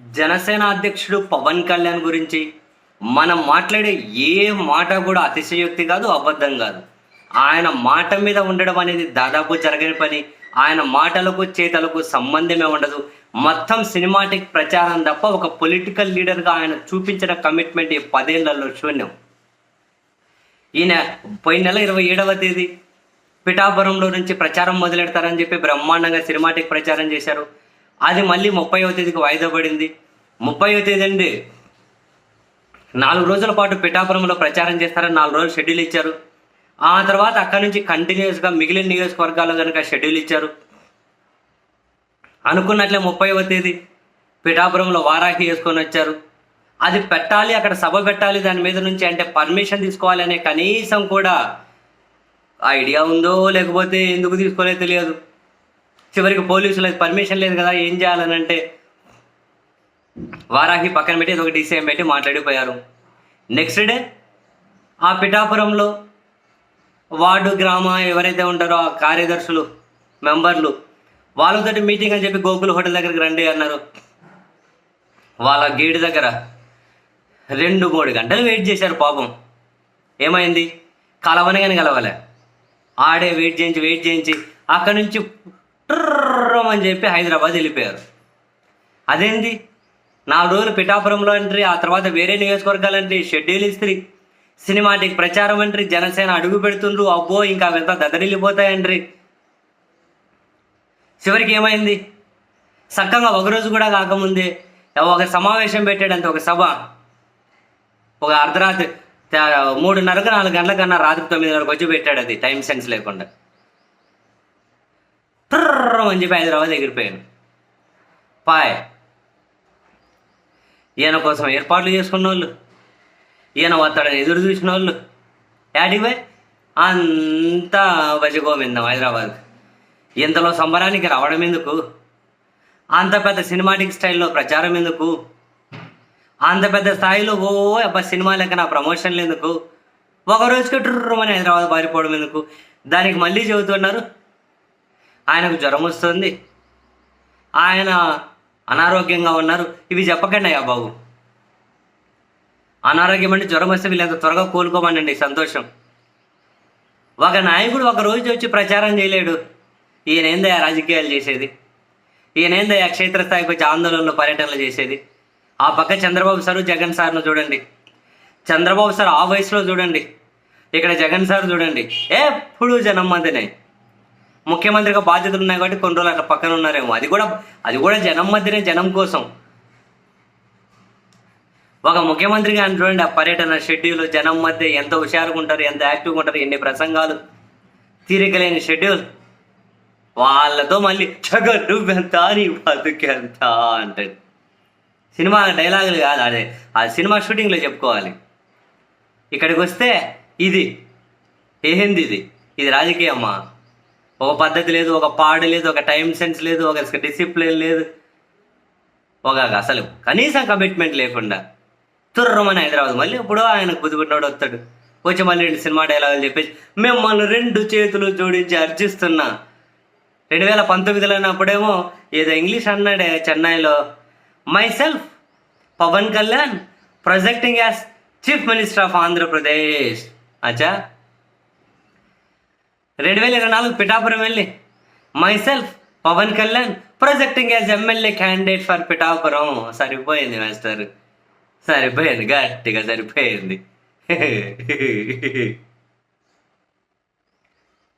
జనసేన అధ్యక్షుడు పవన్ కళ్యాణ్ గురించి మనం మాట్లాడే ఏ మాట కూడా అతిశయోక్తి కాదు అబద్ధం కాదు. ఆయన మాట మీద ఉండడం అనేది దాదాపు జరగని పని. ఆయన మాటలకు చేతలకు సంబంధమే ఉండదు. మొత్తం సినిమాటిక్ ప్రచారం తప్ప ఒక పొలిటికల్ లీడర్గా ఆయన చూపించిన కమిట్మెంట్ ఈ పదేళ్ళలో శూన్యం. ఈయన పోయిన నెల ఇరవై ఏడవ తేదీ పిఠాపురంలో నుంచి ప్రచారం మొదలెడతారని చెప్పి బ్రహ్మాండంగా సినిమాటిక్ ప్రచారం చేశారు. అది మళ్ళీ ముప్పైవ తేదీకి వాయిదా పడింది. ముప్పైవ తేదీ అండి. నాలుగు రోజుల పాటు పిఠాపురంలో ప్రచారం చేస్తారని నాలుగు రోజులు షెడ్యూల్ ఇచ్చారు. ఆ తర్వాత అక్కడి నుంచి కంటిన్యూస్గా మిగిలిన నియోజకవర్గాల్లో కనుక షెడ్యూల్ ఇచ్చారు. అనుకున్నట్లే ముప్పైవ తేదీ పిఠాపురంలో వారాహి వేసుకొని వచ్చారు. అది పెట్టాలి అక్కడ సభ పెట్టాలి దాని మీద నుంచి అంటే పర్మిషన్ తీసుకోవాలి అనే కనీసం కూడా ఐడియా ఉందో లేకపోతే ఎందుకు తీసుకోలేదు తెలియదు. చివరికి పోలీసులకు పర్మిషన్ లేదు కదా ఏం చేయాలని అంటే వారాహి పక్కన పెట్టి ఇది ఒక డీసీఎం పెట్టి మాట్లాడిపోయారు. నెక్స్ట్ డే ఆ పిఠాపురంలో వార్డు గ్రామ ఎవరైతే ఉంటారో ఆ కార్యదర్శులు మెంబర్లు వాళ్ళతోటి మీటింగ్ అని చెప్పి గోకుల్ హోటల్ దగ్గరికి రండి అన్నారు. వాళ్ళ గేటు దగ్గర రెండు మూడు గంటలు వెయిట్ చేశారు పాపం. ఏమైంది? కలవని కానీ కలవలే. ఆడే వెయిట్ చేయించి వెయిట్ చేయించి అక్కడి నుంచి ట్రమ్ అని చెప్పి హైదరాబాద్ వెళ్ళిపోయారు అదేంది నాలుగు రోజులు పిఠాపురంలో అంటారు ఆ తర్వాత వేరే నియోజకవర్గాలంటే షెడ్యూల్ ఇస్త్రీ సినిమాటిక్ ప్రచారం అంటారు జనసేన అడుగు పెడుతుండ్రు అబ్బో ఇంకా అవంతా దదరిల్లిపోతాయండ్రి చివరికి ఏమైంది చక్కగా ఒక రోజు కూడా కాకముందే ఒక సమావేశం పెట్టాడంత ఒక సభ ఒక అర్ధరాత్రి మూడున్నరకు నాలుగు గంటల కన్నా రాత్రి తొమ్మిది వరకు వచ్చి పెట్టాడు అది టైం సెన్స్ లేకుండా ట్రర్రమ్ అని చెప్పి హైదరాబాద్ ఎగిరిపోయాను పాయ్. ఈయన కోసం ఏర్పాట్లు చేసుకున్న వాళ్ళు ఈయన వస్తాడని ఎదురు చూసిన వాళ్ళు యాడికి పోయి అంతా భజగోవిందం హైదరాబాద్. ఇంతలో సంబరానికి రావడం ఎందుకు? అంత పెద్ద సినిమాటిక్ స్టైల్లో ప్రచారం ఎందుకు? అంత పెద్ద స్థాయిలో ఓ అబ్బా సినిమా లెక్క నా ప్రమోషన్లు ఎందుకు? ఒక రోజుకి ట్రుర్రమని హైదరాబాద్ పారిపోవడం ఎందుకు? దానికి మళ్ళీ చెబుతున్నారు. ఆయనకు జ్వరం వస్తుంది. ఆయన అనారోగ్యంగా ఉన్నారు. ఇవి చెప్పకండి అయ్యా బాబు. అనారోగ్యం అంటే జ్వరం వస్తే వీళ్ళంత త్వరగా కోలుకోమనండి సంతోషం. ఒక నాయకుడు ఒక రోజు వచ్చి ప్రచారం చేయలేడు. ఈయన ఏందయ్యా రాజకీయాలు చేసేది? ఈయన ఏందయ్యా క్షేత్రస్థాయికి వచ్చి ఆందోళనలో పర్యటనలు చేసేది? ఆ పక్క చంద్రబాబు సారు జగన్ సార్ను చూడండి. చంద్రబాబు సార్ ఆ వయసులో చూడండి. ఇక్కడ జగన్ సార్ చూడండి. ఎప్పుడు జనం మందినే. ముఖ్యమంత్రిగా బాధ్యతలు ఉన్నాయి కాబట్టి కొన్ని రోజులు అట్లా పక్కన ఉన్నారేమో. అది కూడా అది కూడా జనం మధ్యనే జనం కోసం. ఒక ముఖ్యమంత్రిగా చూడండి ఆ పర్యటన షెడ్యూల్ జనం మధ్య ఎంత హుషారుగా ఉంటారు ఎంత యాక్టివ్గా ఉంటారు ఎన్ని ప్రసంగాలు తీరికలేని షెడ్యూల్. వాళ్ళతో మళ్ళీ జగన్ నువ్వెంత నీ బతుకెంత అంటాడు. సినిమా డైలాగులు కాదు అదే. ఆ సినిమా షూటింగ్లో చెప్పుకోవాలి. ఇక్కడికి వస్తే ఇది. ఏంది ఇది? ఇది రాజకీయమ్మా ఒక పద్ధతి లేదు ఒక పాడు లేదు ఒక టైం సెన్స్ లేదు ఒక డిసిప్లిన్ లేదు. ఒక అసలు కనీసం కమిట్మెంట్ లేకుండా తుర్రమని హైదరాబాద్. మళ్ళీ ఇప్పుడు ఆయన కుదుగున్నాడు వస్తాడు. వచ్చి మళ్ళీ రెండు సినిమా డైలాగులు చెప్పేసి మిమ్మల్ని రెండు చేతులు జోడించి అర్జిస్తున్నా రెండు వేల పంతొమ్మిదిలో అన్నప్పుడేమో ఏదో ఇంగ్లీష్ అన్నాడే చెన్నైలో myself Pawan Kalyan projecting as chief minister of Andhra Pradesh. అచ్చా? రెండు వేల ఇరవై నాలుగు పిఠాపురం వెళ్ళి myself Pawan Kalyan projecting as MLA candidate for Pithapuram. సరిపోయింది మాస్టర్ సరిపోయింది గట్టిగా సరిపోయింది.